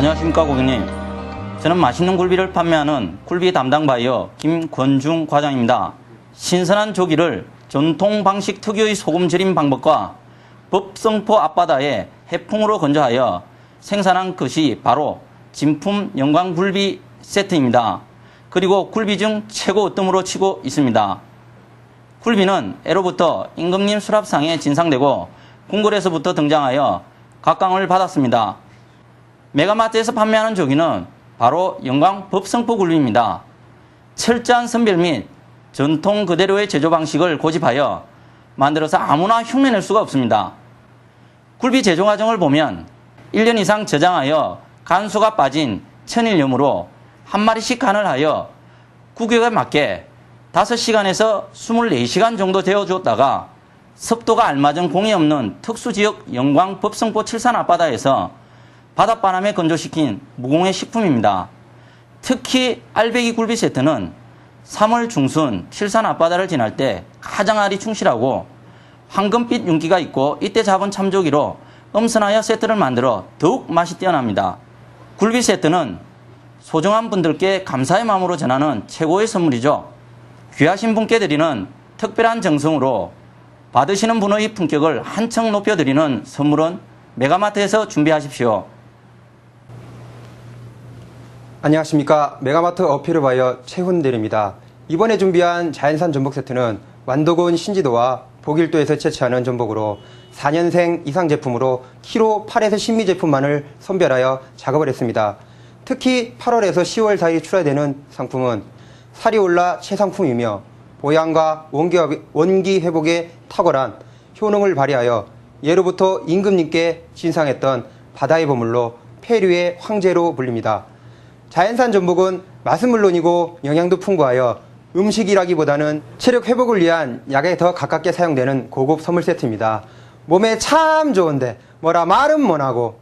안녕하십니까 고객님. 저는 맛있는 굴비를 판매하는 굴비 담당 바이어 김권중 과장입니다. 신선한 조기를 전통 방식 특유의 소금 절임 방법과 법성포 앞바다에 해풍으로 건조하여 생산한 것이 바로 진품 영광 굴비 세트입니다. 그리고 굴비 중 최고 으뜸으로 치고 있습니다. 굴비는 애로부터 임금님 수랍상에 진상되고 궁궐에서부터 등장하여 각광을 받았습니다. 메가마트에서 판매하는 조기는 바로 영광 법성포 굴비입니다. 철저한 선별 및 전통 그대로의 제조 방식을 고집하여 만들어서 아무나 흉내낼 수가 없습니다. 굴비 제조 과정을 보면 1년 이상 저장하여 간수가 빠진 천일염으로 한 마리씩 간을 하여 구격에 맞게 5시간에서 24시간 정도 데워주었다가 습도가 알맞은 공이 없는 특수지역 영광 법성포 칠산 앞바다에서 바닷바람에 건조시킨 무공해 식품입니다. 특히 알배기 굴비 세트는 3월 중순 칠산 앞바다를 지날 때 가장 알이 충실하고 황금빛 윤기가 있고 이때 잡은 참조기로 엄선하여 세트를 만들어 더욱 맛이 뛰어납니다. 굴비 세트는 소중한 분들께 감사의 마음으로 전하는 최고의 선물이죠. 귀하신 분께 드리는 특별한 정성으로 받으시는 분의 품격을 한층 높여드리는 선물은 메가마트에서 준비하십시오. 안녕하십니까 메가마트 어피르 바이어 최훈 대리입니다. 이번에 준비한 자연산 전복 세트는 완도군 신지도와 복일도에서 채취하는 전복으로 4년생 이상 제품으로 키로 8에서 10미 제품만을 선별하여 작업을 했습니다. 특히 8월에서 10월 사이 출하되는 상품은 살이 올라 최상품이며 보양과 원기 회복에 탁월한 효능을 발휘하여 예로부터 임금님께 진상했던 바다의 보물로 폐류의 황제로 불립니다. 자연산 전복은 맛은 물론이고 영양도 풍부하여 음식이라기보다는 체력 회복을 위한 약에 더 가깝게 사용되는 고급 선물 세트입니다. 몸에 참 좋은데 뭐라 말은 못하고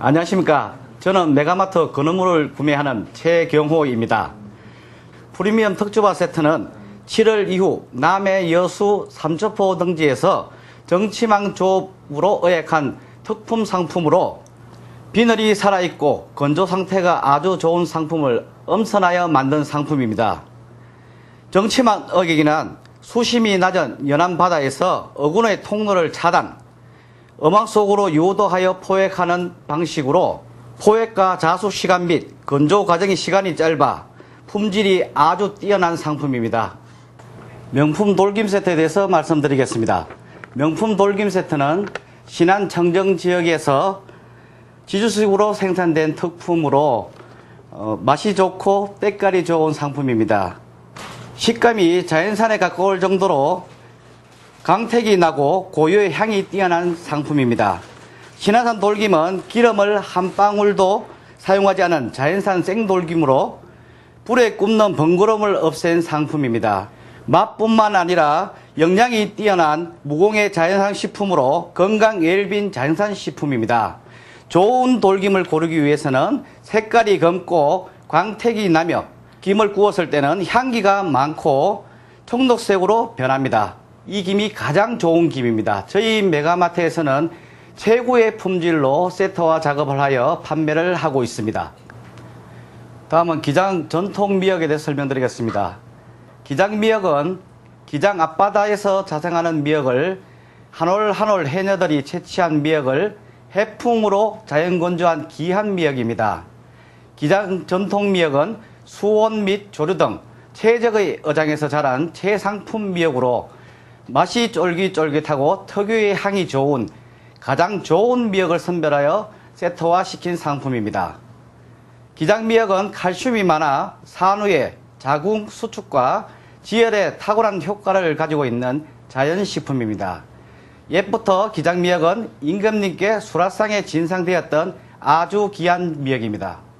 안녕하십니까. 저는 메가마트 건어물을 구매하는 최경호입니다. 프리미엄 특주바 세트는 7월 이후 남해 여수 삼초포 등지에서 정치망 조업으로 의획한 특품 상품으로 비늘이 살아있고 건조 상태가 아주 좋은 상품을 엄선하여 만든 상품입니다. 정치망 어기기는 수심이 낮은 연안 바다에서 어군의 통로를 차단, 어망 속으로 유도하여 포획하는 방식으로 포획과 자수 시간 및 건조 과정의 시간이 짧아 품질이 아주 뛰어난 상품입니다. 명품 돌김 세트에 대해서 말씀드리겠습니다. 명품 돌김 세트는 신안 청정 지역에서 지주식으로 생산된 특품으로 어, 맛이 좋고 때깔이 좋은 상품입니다. 식감이 자연산에 가까울 정도로 강택이 나고 고유의 향이 뛰어난 상품입니다. 신화산 돌김은 기름을 한 방울도 사용하지 않은 자연산 생돌김으로 불에 굽는 번거로움을 없앤 상품입니다. 맛뿐만 아니라 영양이 뛰어난 무공해 자연산 식품으로 건강 예일빈 자연산 식품입니다. 좋은 돌김을 고르기 위해서는 색깔이 검고 광택이 나며 김을 구웠을 때는 향기가 많고 청록색으로 변합니다. 이 김이 가장 좋은 김입니다. 저희 메가마트에서는 최고의 품질로 세트화 작업을 하여 판매를 하고 있습니다. 다음은 기장 전통 미역에 대해서 설명드리겠습니다. 기장 미역은 기장 앞바다에서 자생하는 미역을 한 올 한 올 해녀들이 채취한 미역을 해풍으로 자연 건조한 귀한 미역입니다. 기장 전통 미역은 수온 및 조류 등 최적의 어장에서 자란 최상품 미역으로 맛이 쫄깃쫄깃하고 특유의 향이 좋은 가장 좋은 미역을 선별하여 세트화 시킨 상품입니다. 기장미역은 칼슘이 많아 산후의 자궁 수축과 지혈에 탁월한 효과를 가지고 있는 자연식품입니다. 옛부터 기장미역은 임금님께 수라상에 진상되었던 아주 귀한 미역입니다.